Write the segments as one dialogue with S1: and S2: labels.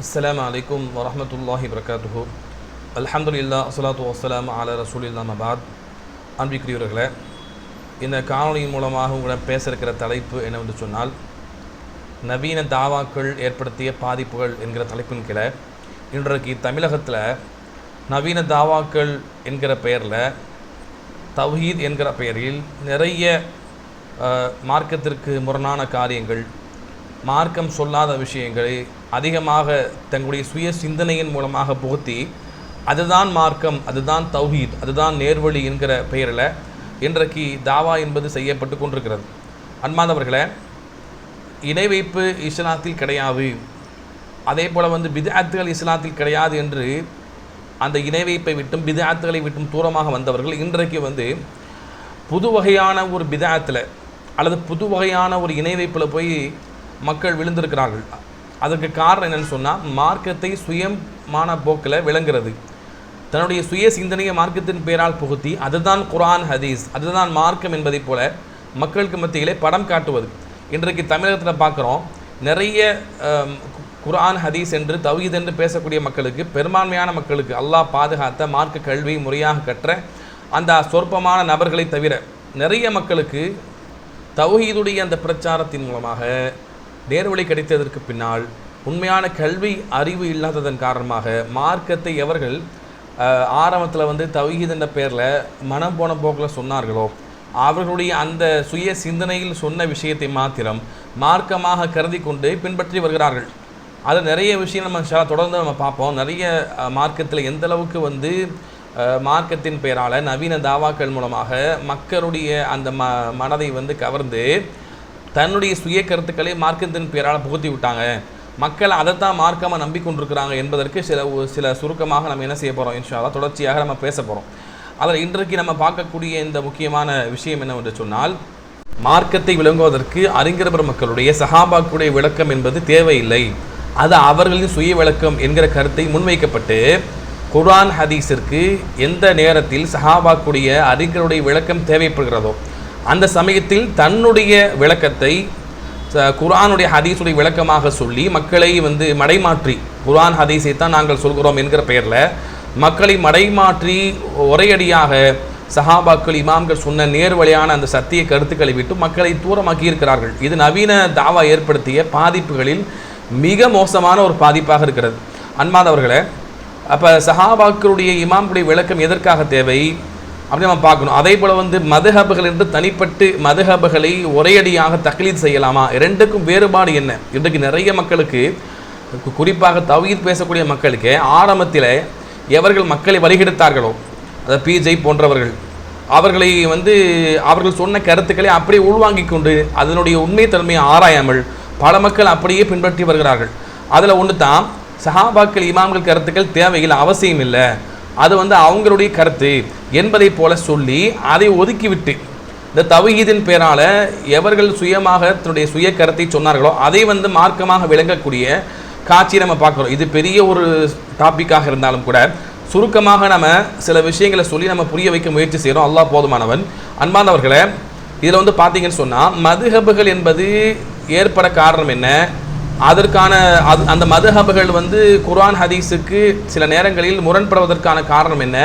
S1: அஸ்லாம் வலைக்கம் வரமத்துல்லாஹி வரகாத்துஹூ அல்ஹம்துல்லா அஸ்லாத்து வசலாம் அல ரசூலில்லாம் அபாத் அன்பிக்குரியவர்களே இந்த காணொலியின் மூலமாக உங்களிடம் பேசிருக்கிற தலைப்பு என்னவென்று சொன்னால் நவீன தாவாக்கள் ஏற்படுத்திய பாதிப்புகள் என்கிற தலைப்பின் கீழே இன்றைக்கு தமிழகத்தில் நவீன தாவாக்கள் என்கிற பெயரில் தவ்ஹீத் என்கிற பெயரில் நிறைய மார்க்கத்திற்கு முரணான காரியங்கள் மார்க்கம் சொல்லாத விஷயங்களை அதிகமாக தங்களுடைய சுய சிந்தனையின் மூலமாக புகுத்தி அதுதான் மார்க்கம் அதுதான் தௌஹீத் அதுதான் நேர்வழி என்கிற பெயரில் இன்றைக்கு தாவா என்பது செய்யப்பட்டு கொண்டிருக்கிறது. அன்பாந்தவர்களே இணை வைப்பு இஸ்லாத்தில் கிடையாது. அதே போல் வந்து பிதாத்துகள் இஸ்லாத்தில் கிடையாது என்று அந்த இணை வைப்பை விட்டும் பிதாத்துகளை விட்டும் தூரமாக வந்தவர்கள் இன்றைக்கு வந்து புது வகையான ஒரு பிதாத்தில் அல்லது புது வகையான ஒரு இணை வைப்பில் போய் மக்கள் விழுந்திருக்கிறார்கள். அதற்கு காரணம் என்னன்னு சொன்னால் மார்க்கத்தை சுயமான போக்கில் விளங்குறது. தன்னுடைய சுய சிந்தனையை மார்க்கத்தின் பேரால் புகுத்தி அதுதான் குரான் ஹதீஸ் அதுதான் மார்க்கம் என்பதைப் போல மக்களுக்கு மத்தியிலே படம் காட்டுவது. இன்றைக்கு தமிழகத்தில் பார்க்குறோம் நிறைய குரான் ஹதீஸ் என்று தவீத் என்று பேசக்கூடிய மக்களுக்கு பெரும்பான்மையான மக்களுக்கு அல்லாஹ் பாதுகாத்த மார்க்க கல்வி முறையாக கற்ற அந்த சொற்பமான நபர்களை தவிர நிறைய மக்களுக்கு தௌஹீதுடைய அந்த பிரச்சாரத்தின் மூலமாக நேர்வழி கிடைத்ததற்கு பின்னால் உண்மையான கல்வி அறிவு இல்லாததன் காரணமாக மார்க்கத்தை எவர்கள் ஆரம்பத்தில் வந்து தௌஹீத் பேரில் மனம் போன போக்கில் சொன்னார்களோ அவர்களுடைய அந்த சுய சிந்தனையில் சொன்ன விஷயத்தை மாத்திரம் மார்க்கமாக கருதி கொண்டு பின்பற்றி வருகிறார்கள். அது நிறைய விஷயம் நம்ம தொடர்ந்து நம்ம பார்ப்போம். நிறைய மார்க்கத்தில் எந்த அளவுக்கு வந்து மார்க்கத்தின் பெயரால் நவீன தாவாக்கள் மூலமாக மக்களுடைய அந்த ம மனதை வந்து கவர்ந்து தன்னுடைய சுய கருத்துக்களை மார்க்கத்தின் பெயரால் புகுத்தி விட்டாங்க. மக்கள் அதைத்தான் மார்க்கமாக நம்பிக்கொண்டிருக்கிறாங்க என்பதற்கு சில சில சுருக்கமாக நம்ம என்ன செய்ய போகிறோம் இன்ஷா தொடர்ச்சியாக நம்ம பேச போகிறோம் அதில் இன்றைக்கு நம்ம பார்க்கக்கூடிய இந்த முக்கியமான விஷயம் என்னவென்று சொன்னால் மார்க்கத்தை விளங்குவதற்கு அறிஞர் மக்களுடைய சஹாபாக்குடைய விளக்கம் என்பது தேவையில்லை. அது அவர்களின் சுய விளக்கம் என்கிற கருத்தை முன்வைக்கப்பட்டு குர்ஆன் ஹதீஸிற்கு எந்த நேரத்தில் சஹாபாக்குடைய அறிஞருடைய விளக்கம் தேவைப்படுகிறதோ அந்த சமயத்தில் தன்னுடைய விளக்கத்தை ச- ஹதீஸுடைய விளக்கமாக சொல்லி மக்களை வந்து மடைமாற்றி குரான் ஹதீஸை தான் நாங்கள் சொல்கிறோம் என்கிற பெயரில் மக்களை மடைமாற்றி ஒரேயடியாக சஹாபாக்கள் இமாம்கள் சொன்ன நேர்வழியான அந்த சத்திய கருத்துக்களை விட்டு மக்களை தூரமாக்கி இருக்கிறார்கள் இது நவீன தாவா ஏற்படுத்திய பாதிப்புகளில் மிக மோசமான ஒரு பாதிப்பாக இருக்கிறது. அன்மாதவர்களை அப்போ சஹாபாக்களுடைய இமாம்களுடைய விளக்கம் எதற்காக தேவை? அப்படி நம்ம பார்க்கணும். அதே போல் வந்து மதுஹபுகள் என்று தனிப்பட்டு மதுஹபுகளை ஒரேயடியாக தக்லீத் செய்யலாமா? இரண்டுக்கும் வேறுபாடு என்ன? இன்றைக்கு நிறைய மக்களுக்கு குறிப்பாக தவீத் பேசக்கூடிய மக்களுக்கு ஆரம்பத்தில் எவர்கள் மக்களை வழிகெடுத்தார்களோ அதாவது பிஜே போன்றவர்கள் அவர்களை வந்து அவர்கள் சொன்ன கருத்துக்களை அப்படியே உள்வாங்கிக் கொண்டு அதனுடைய உண்மைத்தன்மையை ஆராயாமல் பல மக்கள் அப்படியே பின்பற்றி வருகிறார்கள். அதில் ஒன்று தான் சஹாபாக்கள் இமாம்கள் கருத்துக்கள் தேவையில்லை அவசியம் இல்லை அது வந்து அவங்களுடைய கருத்து என்பதை போல சொல்லி அதை ஒதுக்கிவிட்டு இந்த தவஹீதின் பேரால எவர்கள் சுயமாக தன்னுடைய சுய கருத்தை சொன்னார்களோ அதை வந்து மார்க்கமாக விளங்கக்கூடிய காட்சியை நம்ம பார்க்குறோம். இது பெரிய ஒரு டாப்பிக்காக இருந்தாலும் கூட சுருக்கமாக நம்ம சில விஷயங்களை சொல்லி நம்ம புரிய வைக்க முயற்சி செய்கிறோம். அல்லாஹ் போதுமானவன். அன்பானவர்களை இதில் வந்து பார்த்தீங்கன்னு சொன்னால் மதுஹபுகள் என்பது ஏற்பட காரணம் என்ன? அதற்கான அது அந்த மதுஹபுகள் வந்து குர்ஆன் ஹதீஸுக்கு சில நேரங்களில் முரண்படுவதற்கான காரணம் என்ன?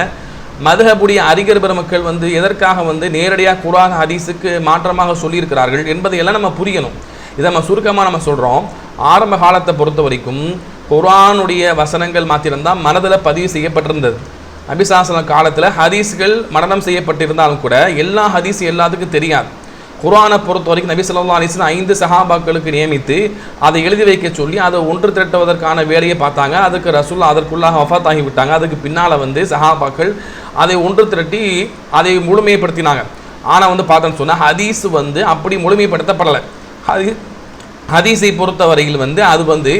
S1: மதுஹபுடைய அறிஞர் பெருமக்கள் வந்து எதற்காக வந்து நேரடியாக குர்ஆன் ஹதீஸுக்கு மாற்றமாக சொல்லியிருக்கிறார்கள் என்பதையெல்லாம் நம்ம புரியணும். இதை நம்ம சுருக்கமாக நம்ம சொல்கிறோம் ஆரம்ப காலத்தை பொறுத்த வரைக்கும் குர்ஆனுடைய வசனங்கள் மாத்திரம்தான் மனதில் பதிவு செய்யப்பட்டிருந்தது. அபிசாசன காலத்தில் ஹதீஸ்கள் மரணம் செய்யப்பட்டிருந்தாலும் கூட எல்லா ஹதீஸ் எல்லாத்துக்கும் தெரியாது. குரானை பொறுத்த வரைக்கும் நபி சொல்லா அலிஸ்லாம் ஐந்து சஹாபாக்களுக்கு நியமித்து அதை எழுதி வைக்க சொல்லி அதை ஒன்று திரட்டுவதற்கான வேலையை பார்த்தாங்க. அதுக்கு ரசூல்லா அதற்குள்ளாக வஃபாத் ஆகி விட்டாங்க. அதுக்கு பின்னால் வந்து சஹாபாக்கள் அதை ஒன்று திரட்டி அதை முழுமைப்படுத்தினாங்க. ஆனால் வந்து பார்த்தோன்னு சொன்னால் ஹதீஸ் வந்து அப்படி முழுமைப்படுத்தப்படலை. ஹதி ஹதீஸை பொறுத்தவரையில் வந்து அது வந்து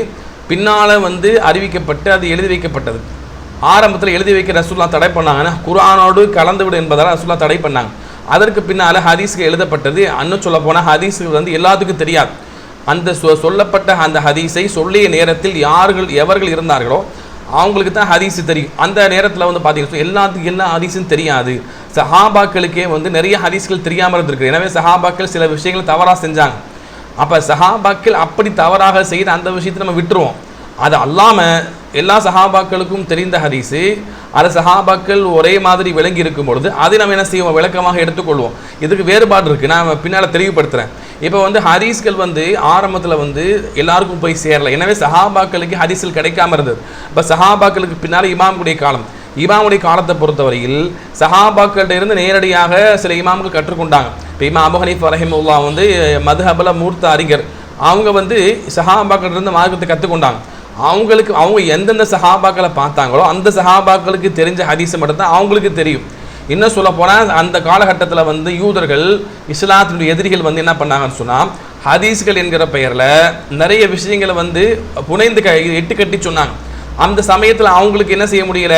S1: பின்னால் வந்து அறிவிக்கப்பட்டு அது எழுதி வைக்கப்பட்டது. ஆரம்பத்தில் எழுதி வைக்க ரசூல்லா தடை பண்ணாங்கன்னா குரானோடு கலந்து விடும் என்பதால் ரசூல்லா தடை பண்ணாங்க. அதற்கு பின்னால் ஹதீஸுக்கு எழுதப்பட்டது அன்னும் சொல்ல போனால் ஹதீஸுகள் வந்து எல்லாத்துக்கும் தெரியாது. அந்த சொ- சொல்லப்பட்ட அந்த ஹதீஸை சொல்லிய நேரத்தில் யார்கள் எவர்கள் இருந்தார்களோ அவங்களுக்கு தான் ஹதீஸ் தெரியும். அந்த நேரத்தில் வந்து பார்த்தீங்கன்னா எல்லாத்துக்கும் எல்லா ஹதீஸும் தெரியாது. சஹாபாக்களுக்கே வந்து நிறைய ஹதீஸ்கள் தெரியாமல் இருந்திருக்கு. எனவே சஹாபாக்கள் சில விஷயங்களை தவறாக செஞ்சாங்க. அப்போ சஹாபாக்கள் அப்படி தவறாக செய்த அந்த விஷயத்தை நம்ம விட்டுருவோம். அது அல்லாமல் எல்லா சஹாபாக்களுக்கும் தெரிந்த ஹதீஸு அது சஹாபாக்கள் ஒரே மாதிரி விளங்கி இருக்கும் பொழுது அதை நம்ம என்ன செய்வோம்? விளக்கமாக எடுத்துக்கொள்வோம். இதுக்கு வேறுபாடு இருக்குது நான் பின்னால் தெளிவுபடுத்துகிறேன் இப்போ வந்து ஹதீஸ்கள் வந்து ஆரம்பத்தில் வந்து எல்லாருக்கும் போய் சேரலை. எனவே சஹாபாக்களுக்கு ஹதீஸ்கள் கிடைக்காம இருந்தது. இப்போ சஹாபாக்களுக்கு பின்னால் இமாமுடைய காலம். இமாமுடைய காலத்தை பொறுத்தவரையில் சஹாபாக்கள்கிட்ட இருந்து நேரடியாக சில இமாம்கள் கற்றுக்கொண்டாங்க. இப்போ இமாம் அபு ஹனீஃப் ரஹிமுல்லா வந்து மதுஹபல மூர்த்த அறிஞர். அவங்க வந்து சஹாபாக்கள் இருந்து மார்க்கத்தை கற்றுக்கொண்டாங்க. அவங்களுக்கு அவங்க எந்தெந்த சஹாபாக்களை பார்த்தாங்களோ அந்த சஹாபாக்களுக்கு தெரிஞ்ச ஹதீஸை மட்டும்தான் அவங்களுக்கு தெரியும். இன்னும் சொல்ல போனால் அந்த காலகட்டத்தில் வந்து யூதர்கள் இஸ்லாத்தினுடைய எதிரிகள் வந்து என்ன பண்ணாங்கன்னு சொன்னால் ஹதீஸ்கள் என்கிற பெயரில் நிறைய விஷயங்களை வந்து புனைந்து க எட்டு கட்டி சொன்னாங்க. அந்த சமயத்தில் அவங்களுக்கு என்ன செய்ய முடியல?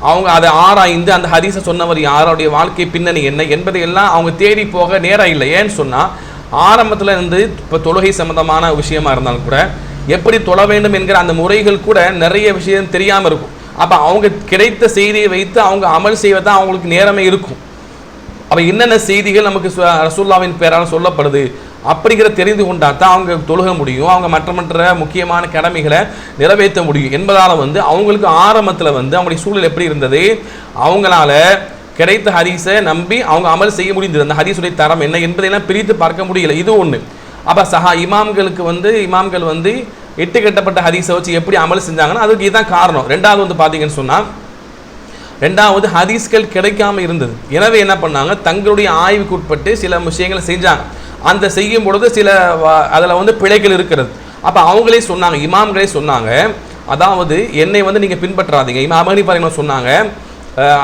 S1: அவங்க அதை ஆராய்ந்து அந்த ஹதீஸை சொன்னவர் யாருடைய வாழ்க்கை பின்னணி என்ன என்பதை எல்லாம் அவங்க தேடி போக நேரம் இல்லை. ஏன்னு சொன்னால் ஆரம்பத்தில் இருந்து இப்போ தொழுகை சம்மந்தமான விஷயமா இருந்தாலும் கூட எப்படி தொழ வேண்டும் என்கிற அந்த முறைகள் கூட நிறைய விஷயம் தெரியாமல் இருக்கும். அப்போ அவங்க கிடைத்த செய்தியை வைத்து அவங்க அமல் செய்வதான் அவங்களுக்கு நேரமே இருக்கும். அப்போ என்னென்ன செய்திகள் நமக்கு சு- ரசூல்லாவின் பேரால் சொல்லப்படுது அப்படிங்கிற தெரிந்து கொண்டா தான் அவங்க தொழுக முடியும். அவங்க மற்ற மற்ற முக்கியமான கடமைகளை நிறைவேற்ற முடியும். என்பதால் வந்து அவங்களுக்கு ஆரம்பத்தில் வந்து அவங்களுடைய சூழல் எப்படி இருந்தது? அவங்களால கிடைத்த ஹரிசை நம்பி அவங்க அமல் செய்ய முடிந்தது. அந்த ஹரிசுடைய தரம் என்ன என்பதையெல்லாம் பிரித்து பார்க்க முடியல. இது ஒன்று அப்போ சஹா இமாம்களுக்கு வந்து இமாம்கள் வந்து எட்டு கட்டப்பட்ட ஹதீஸை வச்சு எப்படி அமல் செஞ்சாங்கன்னா அதுக்கு இதுதான் காரணம். ரெண்டாவது வந்து பார்த்தீங்கன்னு சொன்னால் ரெண்டாவது ஹதீஸ்கள் கிடைக்காம இருந்தது. எனவே என்ன பண்ணாங்க தங்களுடைய ஆய்வுக்கு உட்பட்டு சில விஷயங்களை செஞ்சாங்க. அந்த செய்யும் பொழுது சில அதில் வந்து பிழைகள் இருக்கிறது. அப்போ அவங்களே சொன்னாங்க இமாம்களே சொன்னாங்க அதாவது என்னை வந்து நீங்கள் பின்பற்றாதீங்க. இமாம் அமனி சொன்னாங்க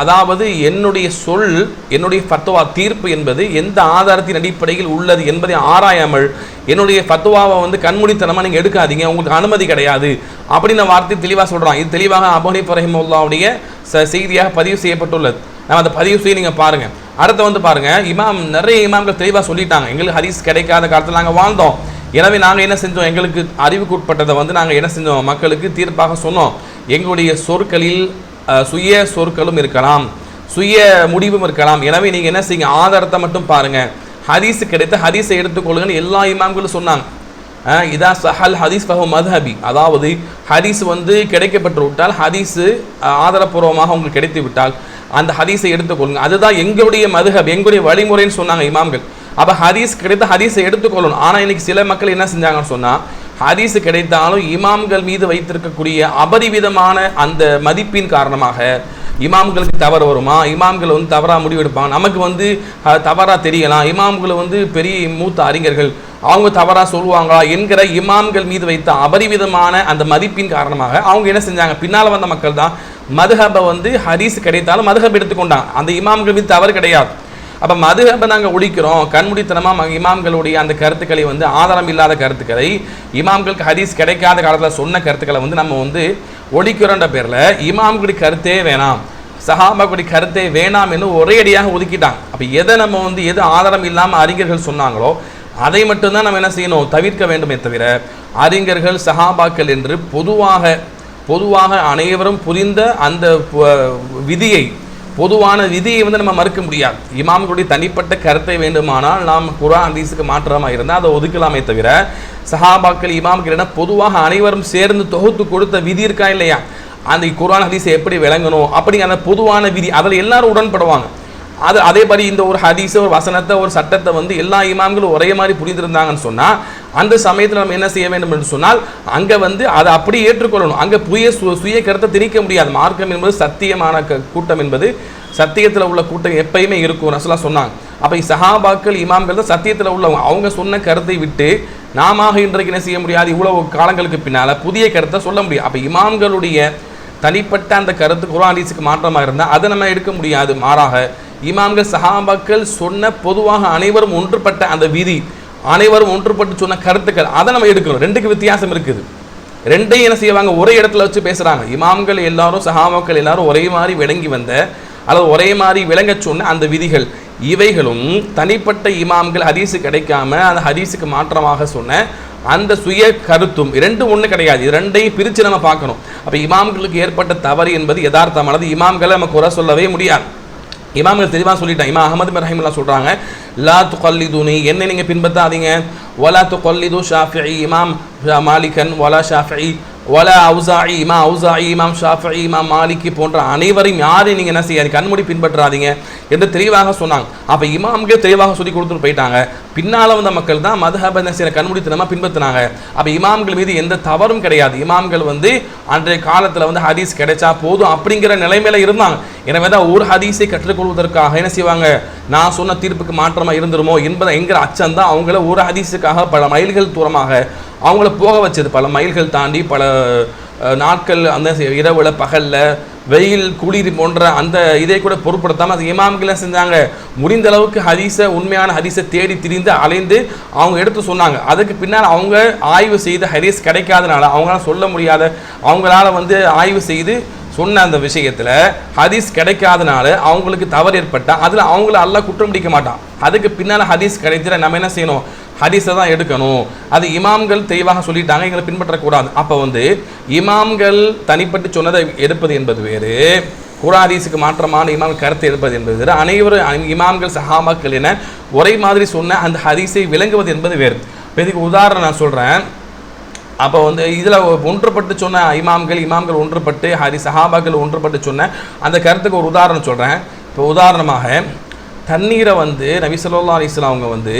S1: அதாவது என்னுடைய சொல் என்னுடைய ஃபத்வா தீர்ப்பு என்பது எந்த ஆதாரத்தின் அடிப்படையில் உள்ளது என்பதை ஆராயாமல் என்னுடைய ஃபத்வாவை வந்து கண்மூடித்தனமாக நீங்கள் எடுக்காதீங்க உங்களுக்கு அனுமதி கிடையாது அப்படின்னு வார்த்தை தெளிவாக சொல்கிறான் இது தெளிவாக அபோனி ரஹிமுல்லாவுடைய ச செய்தியாக பதிவு செய்யப்பட்டுள்ளது. நம்ம அந்த பதிவு செய்ய நீங்கள் பாருங்கள் அடுத்து வந்து பாருங்கள் இமாம் நிறைய இமாம்கள் தெளிவாக சொல்லிட்டாங்க. எங்களுக்கு ஹரிஸ் கிடைக்காத காலத்தில் நாங்கள் வாழ்ந்தோம். எனவே நாங்கள் என்ன செஞ்சோம்? எங்களுக்கு அறிவுக்குட்பட்டதை வந்து நாங்கள் என்ன செஞ்சோம்? மக்களுக்கு தீர்ப்பாக சொன்னோம். எங்களுடைய சொற்களில் சுய சொற்களும் இருக்கலாம் சுய முடிவும் இருக்கலாம். எனவே நீங்கள் என்ன செய்யுங்க? ஆதாரத்தை மட்டும் பாருங்கள் ஹதீஸு கிடைத்த ஹதீஸை எடுத்துக்கொள்ளுங்கன்னு எல்லா இமாம்களும் சொன்னாங்க. இதா சஹல் ஹதீஸ் ஃபஹு மதுஹபி. அதாவது ஹதீஸ் வந்து கிடைக்கப்பட்டு விட்டால் ஹதீஸு ஆதாரப்பூர்வமாக உங்களுக்கு கிடைத்து விட்டால் அந்த ஹதீஸை எடுத்துக்கொள்ளுங்க அதுதான் எங்களுடைய மதுஹப் எங்களுடைய வழிமுறைன்னு சொன்னாங்க இமாம்கள். அப்போ ஹதீஸ் கிடைத்த ஹதீஸை எடுத்துக்கொள்ளணும் ஆனால் இன்னைக்கு சில மக்கள் என்ன செஞ்சாங்கன்னு சொன்னால் ஹதீஸ் கிடைத்தாலும் இமாம்கள் மீது வைத்திருக்கக்கூடிய அபரிவிதமான அந்த மதிப்பின் காரணமாக இமாம்களுக்கு தவறு வருமா? இமாம்கள் வந்து தவறாக முடிவெடுப்பாங்க நமக்கு வந்து தவறாக தெரியலாம். இமாம்கள் வந்து பெரிய மூத்த அறிஞர்கள் அவங்க தவறாக சொல்லுவாங்களா என்கிற இமாம்கள் மீது வைத்த அபரிவிதமான அந்த மதிப்பின் காரணமாக அவங்க என்ன செஞ்சாங்க? பின்னால் வந்த மக்கள் தான் மதுஹபை வந்து ஹதீஸ் கிடைத்தாலும் மதுஹப் எடுத்துக்கொண்டாங்க. அந்த இமாம்கள் மீது தவறு கிடையாது. அப்போ மதுஹபை நாங்கள் ஒழிக்கிறோம். கண்முடித்தனமாக இமாம்களுடைய அந்த கருத்துக்களை வந்து ஆதாரம் இல்லாத கருத்துக்களை இமாம்களுக்கு ஹதீஸ் கிடைக்காத காலத்தில் சொன்ன கருத்துக்களை வந்து நம்ம வந்து ஒழிக்கிறோன்ற பேரில் இமாம்களுடைய கருத்தே வேணாம். சஹாபாக்குடைய கருத்தே வேணாம் என்று ஒரே அடியாக ஒதுக்கிட்டாங்க. அப்போ எதை நம்ம வந்து எது ஆதாரம் இல்லாமல் அறிஞர்கள் சொன்னாங்களோ அதை மட்டும்தான் நம்ம என்ன செய்யணும்? தவிர்க்க வேண்டுமே தவிர அறிஞர்கள் சஹாபாக்கள் என்று பொதுவாக பொதுவாக அனைவரும் புரிந்த அந்த விதியை பொதுவான விதியை வந்து நம்ம மறுக்க முடியாது. இமாம்களுடைய தனிப்பட்ட கருத்தை வேண்டுமானால் நாம் குரான் ஹதீஸுக்கு மாற்றமாக இருந்தால் அதை ஒதுக்கலாமே தவிர சஹாபாக்கள் இமாம்கள் என பொதுவாக அனைவரும் சேர்ந்து தொகுத்து கொடுத்த விதி இருக்கா இல்லையா? அந்த குரான் ஹதீஸை எப்படி விளங்கணும்? அப்படிங்கிற அந்த பொதுவான விதி. அதில் எல்லாரும் உடன்படுவாங்க. அது அதே மாதிரி இந்த ஒரு ஹதீஸை ஒரு வசனத்தை ஒரு சட்டத்தை வந்து எல்லா இமாம்களும் ஒரே மாதிரி புரிந்திருந்தாங்கன்னு சொன்னால் அந்த சமயத்தில் நம்ம என்ன செய்ய வேண்டும் என்று சொன்னால் அங்கே வந்து அதை அப்படியே ஏற்றுக்கொள்ளணும். அங்கே புய சு சுய கருத்தை திணிக்க முடியாது. மார்க்கம் என்பது சத்தியமான கூட்டம் என்பது சத்தியத்தில் உள்ள கூட்டம் எப்பயுமே இருக்கும். ரசலா சொன்னாங்க. அப்போ சஹாபாக்கள் இமாம்கள் தான் சத்தியத்தில் உள்ளவங்க. அவங்க சொன்ன கருத்தை விட்டு நாம இன்றைக்கு என்ன செய்ய முடியாது? இவ்வளவு காலங்களுக்கு பின்னால் புதிய கருத்தை சொல்ல முடியும். அப்போ இமாம்களுடைய தனிப்பட்ட அந்த கருத்து குரானிஸுக்கு மாற்றமாக இருந்தால் அதை நம்ம எடுக்க முடியாது. மாறாக இமாம்கள் சஹாபாக்கள் சொன்ன பொதுவாக அனைவரும் ஒன்றுபட்ட அந்த விதி. அனைவரும் ஒன்றுபட்டு சொன்ன கருத்துக்கள் அதை நம்ம எடுக்கணும். ரெண்டுக்கு வித்தியாசம் இருக்குது. ரெண்டையும் என்ன செய்வாங்க? ஒரே இடத்துல வச்சு பேசுகிறாங்க இமாம்கள் எல்லாரும் சஹாபாக்கள் எல்லாரும் ஒரே மாதிரி விளங்கி வந்த அல்லது ஒரே மாதிரி விளங்கச் சொன்ன அந்த விதிகள் இவைகளும் தனிப்பட்ட இமாம்கள் ஹதீஸு கிடைக்காம அந்த ஹதீஸுக்கு மாற்றமாக சொன்ன அந்த சுய கருத்தும் ரெண்டும் ஒன்று கிடையாது. இது ரெண்டையும் பிரித்து நம்ம பார்க்கணும். அப்போ இமாம்களுக்கு ஏற்பட்ட தவறு என்பது யதார்த்தமானது. இமாம்களை நம்ம குறை சொல்லவே முடியாது. இமாம்கள் தெளிவாக சொல்லிட்டாங்க இமாம் அகமது பின் ரஹிமுல்லா சொல்கிறாங்க லா து துகல்லிதுனி என்னை நீங்கள் பின்பற்றாதீங்க. ஒலா வலா துகல்லிது ஷாஃபி இமாம் மாலிகன் ஒலா ஷாஃபி ஒலா அவுசாயி இமாம் அவுசாயி இமாம் ஷாஃபி இமாம் மாலிகி போன்ற அனைவரையும் யாரையும் நீங்கள் என்ன செய்யாது கண்மூடி பின்பற்றாதீங்க என்று தெளிவாக சொன்னாங்க. அப்போ இமாம்கள் தெளிவாக சொல்லி கொடுத்துட்டு போயிட்டாங்க. பின்னால் வந்த மக்கள் தான் மதுஹப என்ன செய்யற கண்மூடித்தனமாக பின்பற்றினாங்க அப்போ இமாம்கள் மீது எந்த தவறும் கிடையாது. இமாம்கள் வந்து அன்றைய காலத்தில் வந்து ஹதீஸ் கிடைச்சா போதும் அப்படிங்கிற நிலைமையில இருந்தாங்க. எனவே தான் ஒரு ஹதீஸை கற்றுக்கொள்வதற்காக என்ன செய்வாங்க? நான் சொன்ன தீர்ப்புக்கு மாற்றமாக இருந்துருமோ என்பதை என்கிற அச்சம் தான் அவங்கள ஒரு ஹதீஸுக்காக பல மைல்கள் தூரமாக அவங்கள போக வச்சது. பல மைல்கள் தாண்டி பல நாட்கள் அந்த இரவுல பகல்ல வெயில் குளிர் போன்ற அந்த இதை கூட பொருட்படுத்தாமல் அது இமாம்கள் செஞ்சாங்க? முடிந்த அளவுக்கு ஹதீஸை உண்மையான ஹதீஸை தேடி திரிந்து அலைந்து அவங்க எடுத்து சொன்னாங்க. அதுக்கு பின்னால் அவங்க ஆய்வு செய்து ஹதீஸ் கிடைக்காதனால அவங்களால சொல்ல முடியாத அவங்களால வந்து ஆய்வு செய்து சொன்ன அந்த விஷயத்தில் ஹதீஸ் கிடைக்காதனால அவங்களுக்கு தவறு ஏற்பட்டால் அதில் அவங்கள அல்லா குற்றம் பிடிக்க மாட்டான். அதுக்கு பின்னால் ஹதீஸ் கிடைச்சிட நம்ம என்ன செய்யணும்? ஹதீஸை தான் எடுக்கணும். அது இமாம்கள் தெளிவாக சொல்லிட்டாங்க எங்களை பின்பற்றக்கூடாது. அப்போ வந்து இமாம்கள் தனிப்பட்டு சொன்னதை எடுப்பது என்பது வேறு குராதீஸுக்கு மாற்றமான இமாம் கருத்தை எடுப்பது என்பது வேறு அனைவரும் இமாம்கள் சஹாமாக்கள் என ஒரே மாதிரி சொன்ன அந்த ஹதீஸை விளங்குவது என்பது வேறு. இப்போ இதுக்கு உதாரணம் நான் சொல்கிறேன் அப்போ வந்து இதில் ஒன்றுபட்டு சொன்ன இமாம்கள் இமாம்கள் ஒன்றுபட்டு ஹரி சஹாபாக்கள் ஒன்றுபட்டு சொன்ன அந்த கருத்துக்கு ஒரு உதாரணம் சொல்கிறேன் இப்போ உதாரணமாக தண்ணீரை வந்து நபி ஸல்லல்லாஹு அவங்க வந்து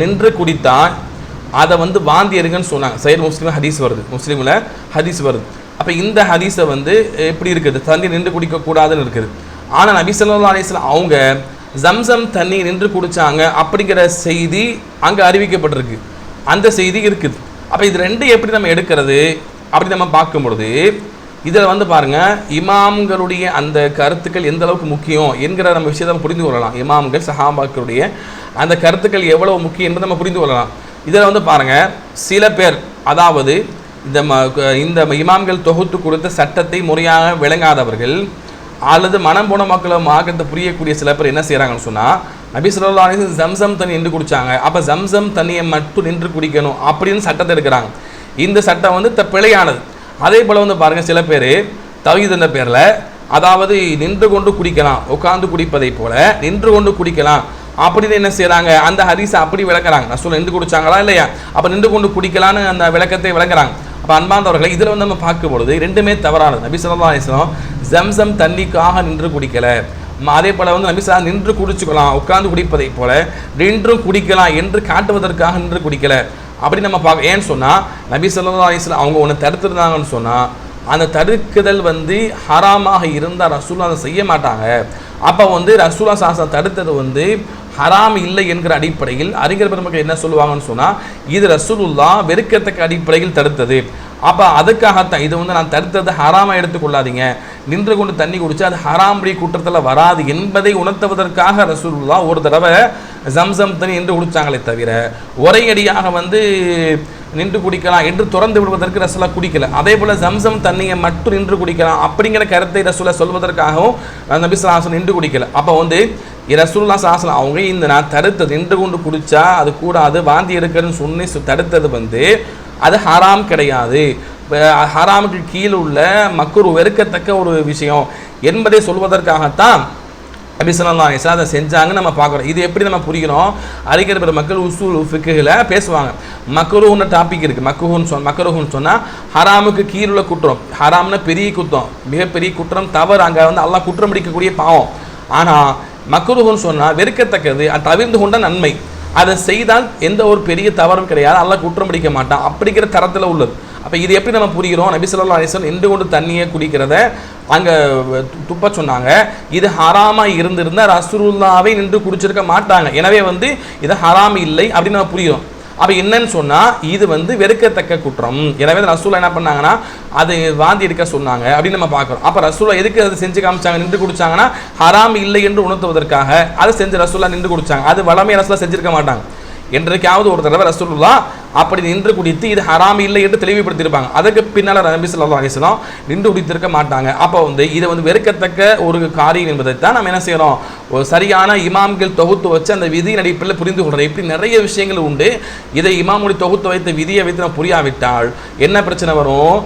S1: நின்று குடித்தா அதை வந்து வாந்தி எடுங்கன்னு சொன்னாங்க. சைடு முஸ்லீம் ஹதீஸ் வருது. முஸ்லீமில் ஹதீஸ் வருது. அப்போ இந்த ஹதீஸை வந்து எப்படி இருக்குது? தண்ணீர் நின்று குடிக்கக்கூடாதுன்னு இருக்குது. ஆனால் நபி ஸல்லல்லாஹு அவங்க ஜம்சம் தண்ணி நின்று குடித்தாங்க அப்படிங்கிற செய்தி அங்கே அறிவிக்கப்பட்டிருக்கு. அந்த செய்தி இருக்குது. அப்போ இது ரெண்டு எப்படி நம்ம எடுக்கிறது? அப்படி நம்ம பார்க்கும் பொழுது இதில் வந்து பாருங்கள் இமாம்களுடைய அந்த கருத்துக்கள் எந்த அளவுக்கு முக்கியம் என்கிற நம்ம விஷயத்தை நம்ம புரிந்து கொள்ளலாம். இமாம்கள் சஹாபாக்களுடைய அந்த கருத்துக்கள் எவ்வளவு முக்கியம் என்பதை நம்ம புரிந்து கொள்ளலாம். இதில் வந்து பாருங்கள் சில பேர் அதாவது இந்த ம- இந்த இமாம்கள் தொகுத்து கொடுத்த சட்டத்தை முறையாக விளங்காதவர்கள் அல்லது மனம் போன மக்களை மார்க்கத்தை புரியக்கூடிய சில பேர் என்ன செய்கிறாங்கன்னு சொன்னால் நபி சொல்லா ஜம்சம் தண்ணி நின்று குடிச்சாங்க. அப்போ ஜம்சம் தண்ணியை மட்டும் நின்று குடிக்கணும் அப்படின்னு சட்டத்தை எடுக்கிறாங்க. இந்த சட்டம் வந்து த பிழையானது. அதே போல் வந்து பாருங்கள் சில பேர் தவீத் என்ற பேரில் அதாவது நின்று கொண்டு குடிக்கலாம் உட்காந்து குடிப்பதை போல நின்று கொண்டு குடிக்கலாம் அப்படின்னு என்ன செய்கிறாங்க அந்த ஹரிசை அப்படி விளக்குறாங்க. நான் சொல்ல நின்று குடிச்சாங்களா இல்லையா? அப்போ நின்று கொண்டு குடிக்கலான்னு அந்த விளக்கத்தை விளக்குறாங்க. அப்போ அன்பார்ந்தவர்களை இதில் வந்து நம்ம பார்க்கும் பொழுது ரெண்டுமே தவறானது. நபி சொல்லா ஜம்சம் தண்ணிக்காக நின்று குடிக்கலை. அதே போல் வந்து நபி சொல்லா நின்று குடிச்சுக்கலாம் உட்கார்ந்து குடிப்பதை போல நின்றும் குடிக்கலாம் என்று காட்டுவதற்காக நின்று குடிக்கல. அப்படி நம்ம பார்க்க ஏன்னு சொன்னால் நபி சொல்லா அலிஸ்லாம் அவங்க ஒன்று தடுத்துருந்தாங்கன்னு சொன்னால் அந்த தடுக்குதல் வந்து ஹராமாக இருந்தால் ரசூலா அதை செய்ய மாட்டாங்க. அப்போ வந்து ரசூலா சாசம் தடுத்தது வந்து ஹராம் இல்லை என்கிற அடிப்படையில் அறிஞர் பெருமக்கள் என்ன சொல்லுவாங்கன்னு சொன்னால் இது ரசூலுல்லா வெறுக்கத்தக்க அடிப்படையில் தடுத்தது. அப்போ அதுக்காகத்தான் இது வந்து நான் தடுத்தது ஹராமாக எடுத்துக்கொள்ளாதீங்க நின்று கொண்டு தண்ணி குடிச்சு அது ஹராம்படி குற்றத்தில் வராது என்பதை உணர்த்துவதற்காக ரசூலுல்லா ஒரு தடவை ஜம்சம் தண்ணி என்று குடிச்சாங்களே தவிர ஒரே அடியாக வந்து நின்று குடிக்கலாம் என்று திறந்து விடுவதற்கு ரசூலா குடிக்கல. அதே போல் ஜம்சம் தண்ணியை மட்டும் நின்று குடிக்கலாம் அப்படிங்கிற கருத்தை ரசூலா சொல்வதற்காகவும் அஹ், நபி சாசன் நின்று குடிக்கல. அப்போ வந்து ரசூல்லா சாசனம் அவங்க இந்த நான் தடுத்தது நின்று கொண்டு குடித்தா அது கூடாது வாந்தி எடுக்கிறதுன்னு சொன்னி தடுத்தது வந்து அது ஹராம் கிடையாது. ஹராமுக்கு கீழ் உள்ள மக்கள் வெறுக்கத்தக்க ஒரு விஷயம். என்பதை சொல்வதற்காகத்தான் நபி ஸல்லல்லாஹு அதை செஞ்சாங்கன்னு நம்ம பார்க்குறோம். இது எப்படி நம்ம புரிகிறோம்? அறிக்கிற பெற மக்கள் உசூல் ஃபிக்குகளை பேசுவாங்க. மக்ரூன்னு டாபிக் இருக்குது மக்ரூன்னு சொன்ன மக்ரூன்னு சொன்னால் ஹராமுக்கு கீழுள்ள குற்றம். ஹராம்னா பெரிய குற்றம். மிகப்பெரிய குற்றம் தவறு. அங்கே வந்து எல்லாம் குற்றம் பிடிக்கக்கூடிய பாவம். ஆனால் மக்ரூஹுன்னு சொன்னால் வெறுக்கத்தக்கது அது தவிர்ந்து கொண்ட நன்மை. அதை செய்தால் எந்த ஒரு பெரிய தவறும் கிடையாது. அல்லாஹ் குற்றம் பிடிக்க மாட்டான். அப்படிங்கிற தரத்தில் உள்ளது. அப்போ இது எப்படி நம்ம புரிகிறோம்? நபி ஸல்லல்லாஹு நின்று கொண்டு தண்ணியை குடிக்கிறத அங்கே துப்ப சொன்னாங்க. இது ஹராமாக இருந்திருந்தால் ரசூலுல்லாவை நின்று குடிச்சிருக்க மாட்டாங்க. எனவே வந்து இது ஹராம் இல்லை அப்படின்னு நம்ம புரியும் அப்போ என்னன்னு சொன்னால் இது வந்து வெறுக்கத்தக்க குற்றம். எனவே ரசூலா என்ன பண்ணாங்கன்னா அது வாந்தி எடுக்க சொன்னாங்க அப்படின்னு நம்ம பார்க்குறோம். அப்போ ரசூலா எதுக்கு அதை செஞ்சு காமிச்சாங்க? நின்று குடிச்சாங்கன்னா ஹராம் இல்லை என்று உணர்த்துவதற்காக அதை செஞ்சு ரசூலா நின்று குடிச்சாங்க. அது வளமையை ரசூலா செஞ்சிருக்க மாட்டாங்க. என்றைக்காவது ஒரு தடவை ரசூலுல்லா அப்படி நின்று குடித்து இது ஹராமி இல்லை என்று தெளிவுபடுத்தியிருப்பாங்க. அதுக்கு பின்னால் நபி சொல்லா அலிஸ்லாம் நின்று குடித்திருக்க மாட்டாங்க. அப்போ வந்து இதை வந்து வெறுக்கத்தக்க ஒரு காரியம் என்பதைத்தான் நம்ம என்ன செய்யறோம்? ஒரு சரியான இமாம்கள் தொகுத்து வச்சு அந்த விதியின் நடிப்பில் புரிந்து கொள்றோம். இப்படி நிறைய விஷயங்கள் உண்டு. இதை இமாமுடைய தொகுத்து வைத்த விதியை வைத்து நம்ம புரியாவிட்டால் என்ன பிரச்சனை வரும்?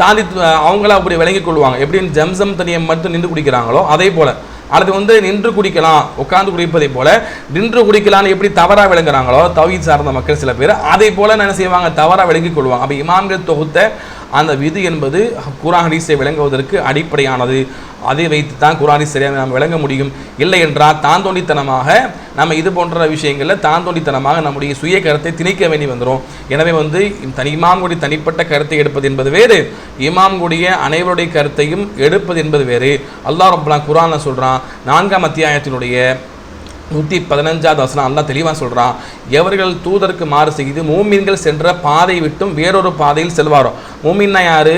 S1: தாண்டி அவங்கள அப்படி விளங்கிக் கொள்வாங்க. எப்படின்னு ஜம்சம் தனியை மட்டும் நின்று குடிக்கிறாங்களோ அதே போல. அல்லது வந்து நின்று குடிக்கலாம் உட்கார்ந்து குடிப்பதை போல நின்று குடிக்கலாம்னு எப்படி தவறாக விளங்குறாங்களோ தவி சார்ந்த மக்கள் சில பேர் அதை போல என்ன செய்வாங்க? தவறாக விளங்கிக் கொள்வாங்க. அப்போ இமாம்கள் தொகுத்த அந்த விதி என்பது குரான் ஹதீஸை விளங்குவதற்கு அடிப்படையானது. அதை வைத்து தான் குரான் சரியாக நாம் விளங்க முடியும். இல்லை என்றால் தாந்தோண்டித்தனமாக நம்ம இது போன்ற விஷயங்களில் தாந்தோண்டித்தனமாக நம்முடைய சுய கருத்தை திணிக்க வேண்டி வந்துடும் எனவே வந்து தனி இமாம்குடைய தனிப்பட்ட கருத்தை எடுப்பது என்பது வேறு. இமாம்குடைய அனைவருடைய கருத்தையும் எடுப்பது என்பது வேறு. அல்லாஹ் ரப்பலாம் குரானை சொல்கிறான் நான்காம் அத்தியாயத்தினுடைய நூற்றி பதினஞ்சாவது வசனம் அல்லா தெளிவாக சொல்கிறான் எவர்கள் தூதருக்கு மாறு செய்து மூமின்கள் சென்ற பாதை விட்டும் வேறொரு பாதையில் செல்வாரோ? மூமின்னா யாரு?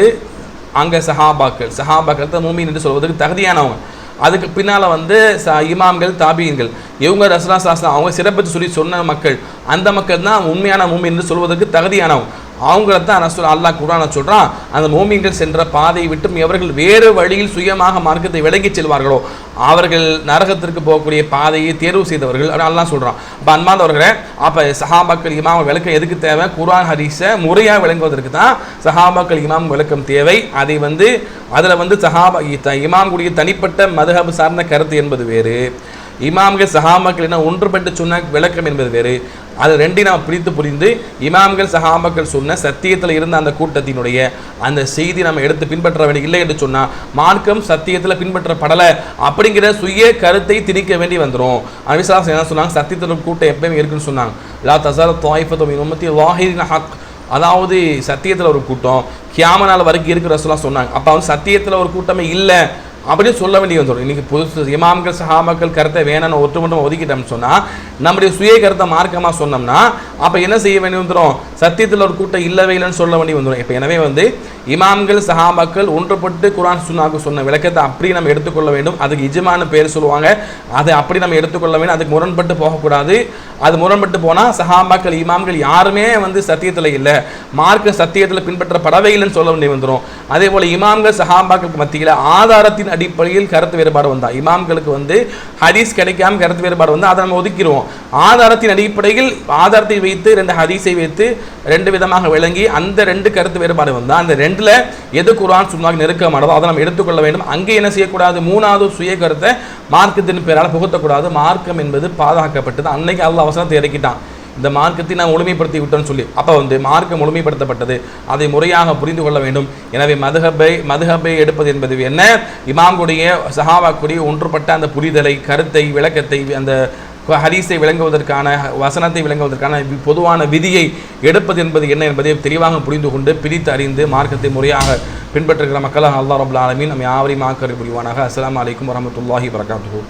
S1: அங்கே சஹாபாக்கள். சஹாபாக்கள் தான் மூமின் என்று சொல்வதற்கு தகுதியானவங்க. அதுக்கு பின்னால் வந்து ச இமாம்கள் தாபியன்கள். இவங்க ரசனா சாஸ்திரம் அவங்க சிறப்பித்து சொல்லி சொன்ன மக்கள் அந்த மக்கள் தான் உண்மையான மூமின் என்று சொல்வதற்கு தகுதியானவங்க. அவங்கள தான் ரசூல் அல்லாஹ் குரான சொல்கிறான் அந்த மோமின்கள் சென்ற பாதையை விட்டும் எவர்கள் வேறு வழியில் சுயமாக மார்க்கத்தை விளங்கிச் செல்வார்களோ? அவர்கள் நரகத்திற்கு போகக்கூடிய பாதையை தேர்வு செய்தவர்கள் அப்படின்னு அல்லாஹ் சொல்கிறான் அப்போ அன்பாந்தவர்களே அப்போ சஹாபாக்கள் இமாம் விளக்கம் எதுக்கு தேவை? குரான் ஹரிஸை முறையாக விளங்குவதற்கு தான் சஹாபாக்கள் இமாம் விளக்கம் தேவை. அதை வந்து அதில் வந்து சஹாபா இமாம்குடைய தனிப்பட்ட மதுஹப் சார்ந்த கருத்து என்பது வேறு. இமாம்கள் சஹாபாக்கள் என்ன ஒன்றுபட்டு சொன்ன விளக்கம் என்பது வேறு. அது ரெண்டையும் நாம் பிரித்து புரிந்து இமாம்கள் சஹாபாக்கள் சொன்ன சத்தியத்தில் இருந்த அந்த கூட்டத்தினுடைய அந்த செய்தி நம்ம எடுத்து பின்பற்ற வேண்டிய இல்லை என்று சொன்னால் மார்க்கம் சத்தியத்தில் பின்பற்றப்படலை அப்படிங்கிற சுய கருத்தை திணிக்க வேண்டி வந்துடும் அவிசாஸ் என்ன சொன்னாங்க சத்தியத்தில் கூட்டம் எப்பயுமே இருக்குன்னு சொன்னாங்க. லா தசார தாய்ஃபத்தோ உம்மத்தி வாஹிரின் ஹக். அதாவது சத்தியத்தில் ஒரு கூட்டம் கியாம நாள் வரைக்கும் இருக்கிற ரசூலாம் சொன்னாங்க. அப்போ வந்து சத்தியத்தில் ஒரு கூட்டமே இல்லை. அப்படின்னு சொல்ல வேண்டிய வந்துடும் இன்னைக்கு புதுசு இமாம்கள் சஹாபாக்கள் கருத்தை வேணும்னு ஒட்டுமொத்தமாக ஒதுக்கிட்டோம்னு சொன்னால் நம்முடைய சுய கருத்தை மார்க்கமாக சொன்னோம்னா அப்போ என்ன செய்ய வேண்டி வந்துடும் சத்தியத்தில் ஒரு கூட்டம் இல்லவே இல்லைன்னு சொல்ல வேண்டி வந்துடும் இப்போ எனவே வந்து இமாம்கள் சஹாபாக்கள் ஒன்றுபட்டு குரான் சுன்னாக்கு சொன்ன விளக்கத்தை அப்படி நம்ம எடுத்துக்கொள்ள வேண்டும். அதுக்கு இஜ்மான்னு பேர் சொல்லுவாங்க. அதை அப்படி நம்ம எடுத்துக்கொள்ள வேண்டும் அதுக்கு முரண்பட்டு போகக்கூடாது. அது முரண்பட்டு போனால் சஹாபாக்கள் இமாம்கள் யாருமே வந்து சத்தியத்தில் இல்லை. மார்க்க சத்தியத்தில் பின்பற்றப்படவே இல்லைன்னு சொல்ல வேண்டி வந்துடும் அதே போல் இமாம்கள் சஹாபாக்களுக்கு மத்தியில் ஆதாரத்தின் அடிப்படையில் கருத்து வேறுபாடு வந்தால் இமாம்களுக்கு வந்து ஹதீஸ் கிடைக்காம கருத்து வேறுபாடு வந்து அதை நம்ம ஒதுக்கிடுவோம் ஆதாரத்தின் அடிப்படையில் ஆதாரத்தை வைத்து ரெண்டு ஹதீஸை வைத்து ரெண்டு விதமாக விளங்கி அந்த ரெண்டு கருத்து வேறுபாடு வந்தால் அந்த ரெண்டில் எது குரான் சும்மா நெருக்கமானதோ அதை நம்ம எடுத்துக்கொள்ள வேண்டும். அங்கே என்ன செய்யக்கூடாது? மூணாவது சுய கருத்தை மார்க்கத்தின் பேரால் புகுத்தக்கூடாது. மார்க்கம் என்பது பாதுகாக்கப்பட்டது. அன்னைக்கு அல்லாஹ் அவசரத்தை இறக்கிட்டான். இந்த மார்க்கத்தை நாம் முழுமைப்படுத்தி விட்டோம்னு சொல்லி. அப்போ வந்து மார்க்கம் முழுமைப்படுத்தப்பட்டது. அதை முறையாக புரிந்து கொள்ள வேண்டும். எனவே மதுஹபை மதுஹபை எடுப்பது என்பது என்ன? இமாம்குடைய சஹாவாக்குடைய ஒன்றுபட்ட அந்த புரிதலை கருத்தை விளக்கத்தை அந்த ஹதீஸை விளங்குவதற்கான வசனத்தை விளங்குவதற்கான பொதுவான விதியை எடுப்பது என்பது என்ன என்பதை தெளிவாக புரிந்து கொண்டு பிரித்து அறிந்து மார்க்கத்தை முறையாக பின்பற்றுகிற மக்களாக அல்லா ரபுல் ஆலமின். நம்ம யாவரையும் ஆக்கறி புரிவானாக. அஸ்லாம் வலைக்கம் வரமத்துல்லாஹி வரகாத்துஹூ